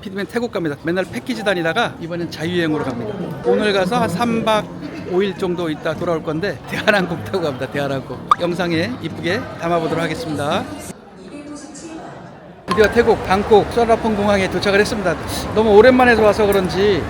피드맨 태국 갑니다. 맨날 패키지 다니다가 이번엔 자유여행으로 갑니다. 오늘 가서 한 3박 5일 정도 있다 돌아올 건데 대한항공 타고 갑니다. 대한항공. 영상에 이쁘게 담아보도록 하겠습니다. 드디어 태국 방콕 서라폰 공항에 도착을 했습니다. 너무 오랜만에 와서 그런지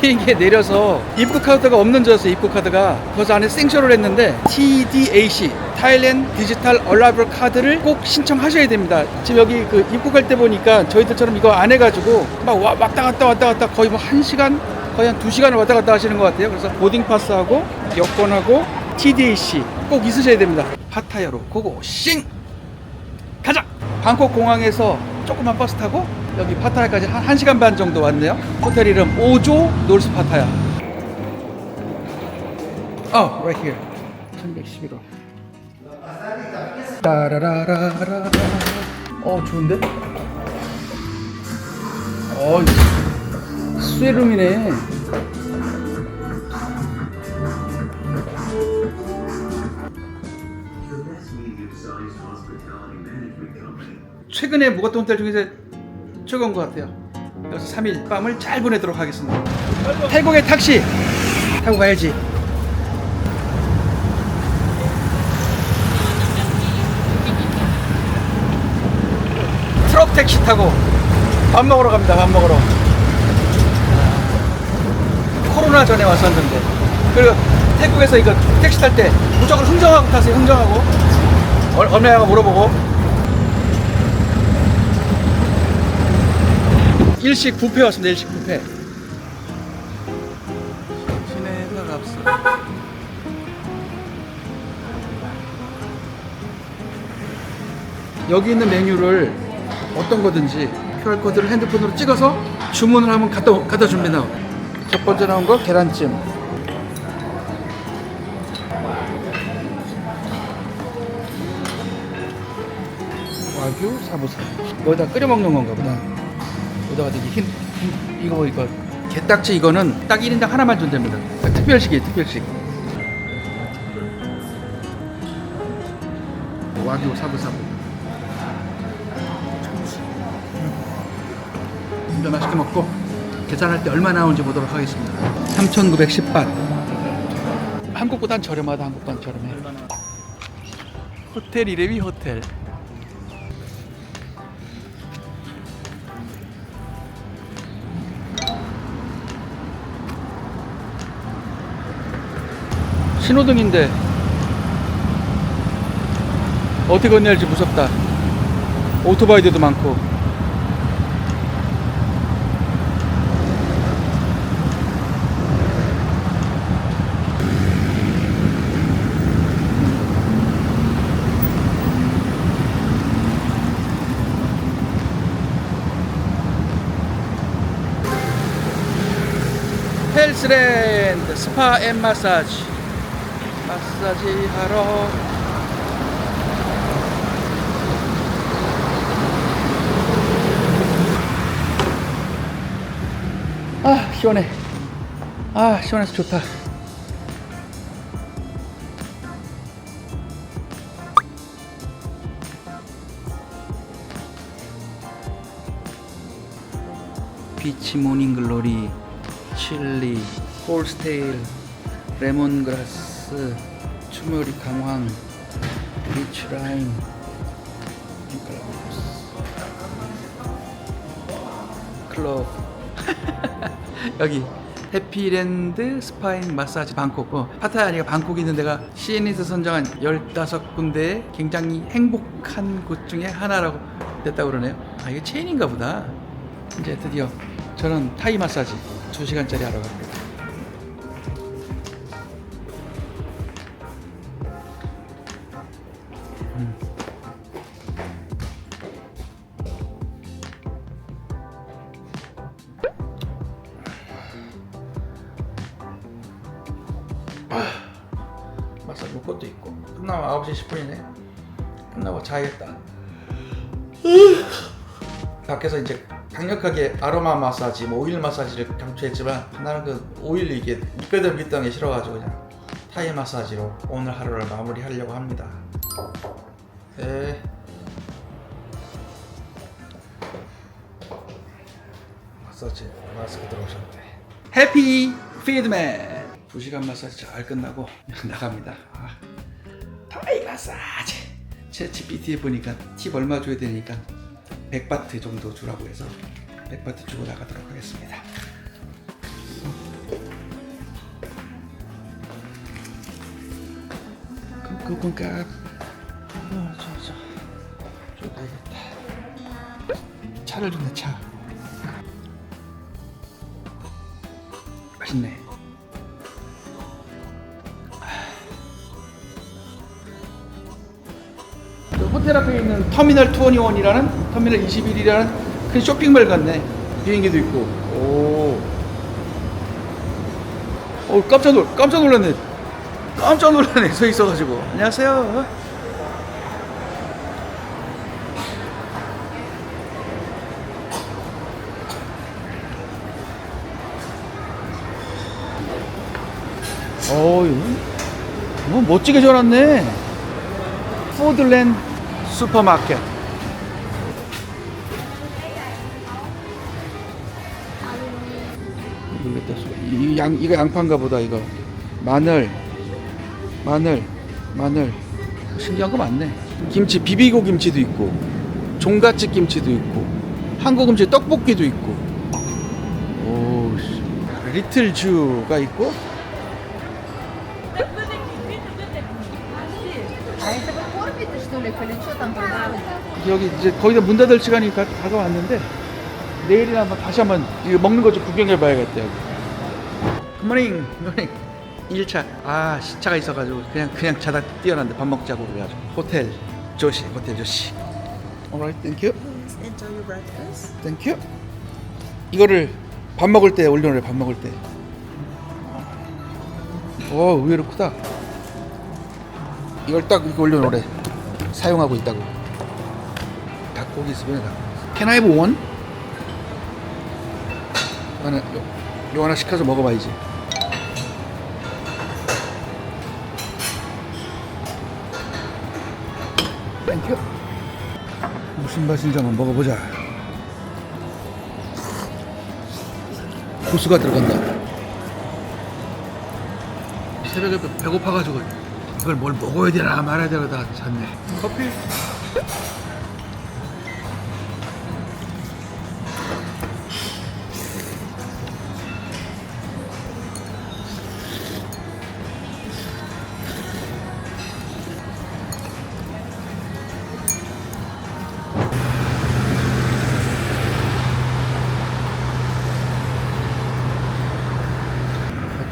비행기에 내려서 입국 카드가 없는 줄 알았어요. 입국 카드가. 그래서 안에 생쇼를 했는데 TDAC 타일랜드 디지털 얼라이블 카드를 꼭 신청하셔야 됩니다. 지금 여기 그 입국할 때 보니까 저희들처럼 이거 안 해가지고 막 와- 왔다 갔다 왔다 갔다 거의 뭐한 시간 거의 한두 시간을 왔다 갔다 하시는 것 같아요. 그래서 보딩 파스하고 여권하고 TDAC 꼭 있으셔야 됩니다. 파타야로 고고 싱 가자! 방콕 공항에서 조그만 버스 타고 여기 파타야까지 한 1시간 반 정도 왔네요. 호텔 이름 오조 놀스 파타야. 어, right here. 1111호. 따라라라라. 어, 좋은데? 어, 스웨룸이네. 최근에 묵었던 호텔 중에서 최고인 것 같아요. 여기서 3일 밤을 잘 보내도록 하겠습니다. 태국의 택시 타고 가야지. 트럭 택시 타고 밥 먹으러 갑니다. 밥 먹으러. 코로나 전에 왔었는데 그리고 태국에서 이거 택시 탈 때 무조건 흥정하고 타세요. 흥정하고 얼- 얼마야가 물어보고 일식 뷔페 왔습니다. 일식 뷔페. 시내가 갑수. 여기 있는 메뉴를 어떤 거든지 QR 코드를 핸드폰으로 찍어서 주문을 하면 갖다 갖다 줍니다. 첫 번째 나온 거 계란찜. 와규 사부사. 여기다 끓여 먹는 건가 보다. 되게 흰, 흰 이거 이거 게딱지 이거는 딱 1인당 하나만 준답니다. 특별식이에요, 특별식. 와규 사부사부. 진짜 맛있게 먹고 계산할 때 얼마 나오는지 보도록 하겠습니다. 3,910ባት. 한국보단 저렴하다. 한국보단 저렴해. 호텔 이름이 호텔. 신호등인데 어떻게 건너야 할지 무섭다. 오토바이들도 많고. 헬스랜드 스파 앤 마사지 마사지 하러. 아 시원해. 아 시원해서 좋다. 비치 모닝글로리 칠리 홀스테일 레몬그라스 추모리 강황 비치 라임 클럽. 여기 해피랜드 스파인 마사지 방콕. 어, 파타야 아니가 방콕에 있는 데가 CN에서 선정한 15군데의 굉장히 행복한 곳 중에 하나라고 됐다고 그러네요. 아 이게 체인인가 보다. 이제 드디어 저는 타이 마사지 2시간짜리 하러 갑니다 아, 막상 볼 것도 있고 끝나면 9시 10분이네 끝나고 자야겠다 밖에서 이제 강력하게 아로마 마사지, 뭐 오일 마사지를 강추했지만 나는 그 오일 이게 밑배들 밑던 게 싫어가지고 그냥 타이 마사지로 오늘 하루를 마무리하려고 합니다. 네. 마사지 마스크 들어오셨네. 해피 피드맨. 2시간 마사지 잘 끝나고 나갑니다. 아, 타이 마사지. 제 GPT에 보니까 팁 얼마 줘야 되니까 100바트 정도 주라고 해서 100바트 주고 나가도록 하겠습니다. 끈끈끈 어, 저, 저, 저 가야겠다. 차를 좀 내, 차. 맛있네. 호텔 앞에 있는 터미널 21이라는 터미널 21이라는 큰 쇼핑몰 같네. 비행기도 있고. 오. 오 깜짝 놀 깜짝 놀랐네. 깜짝 놀라네 서 있어가지고. 안녕하세요. 어이, 뭐 멋지게 전왔네. 푸드랜드 슈퍼마켓. 모르겠다. 이 양, 이거 양파인가 보다, 이거. 마늘, 마늘, 마늘. 신기한 거 많네. 김치, 비비고 김치도 있고, 종갓집 김치도 있고, 한국 음식 떡볶이도 있고. 오, 씨. 리틀 주가 있고, 근처 여기 이제 거의 다 문 닫을 시간이 가, 다가왔는데 내일이나 한번 다시 한번 이거 먹는 거 좀 구경해 봐야겠다 여기. 굿모닝, 굿모닝. 1차 아 시차가 있어가지고 그냥 그냥 자다 뛰어났는데 밥 먹자고 그래가지고 호텔 조시 호텔 조시. Alright, thank you. Enjoy your breakfast. Thank you. 이거를 밥 먹을 때 올려놓을래, 밥 먹을 때. 와 의외로 크다. 이걸 딱 이렇게 올려놓으래. 사용하고 있다고. 닭고기 있으면 닭 Can I have one? 하나, 요, 요 하나 시켜서 먹어봐야지. 땡큐 무슨 맛인지 한번 먹어보자. 고수가 들어간다. 새벽에 배- 배고파가지고 이걸 뭘 먹어야 되나 말아야 되나 다 잤네. 커피?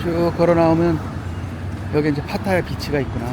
쭉 걸어 나오면 여기 이제 파타야 비치가 있구나.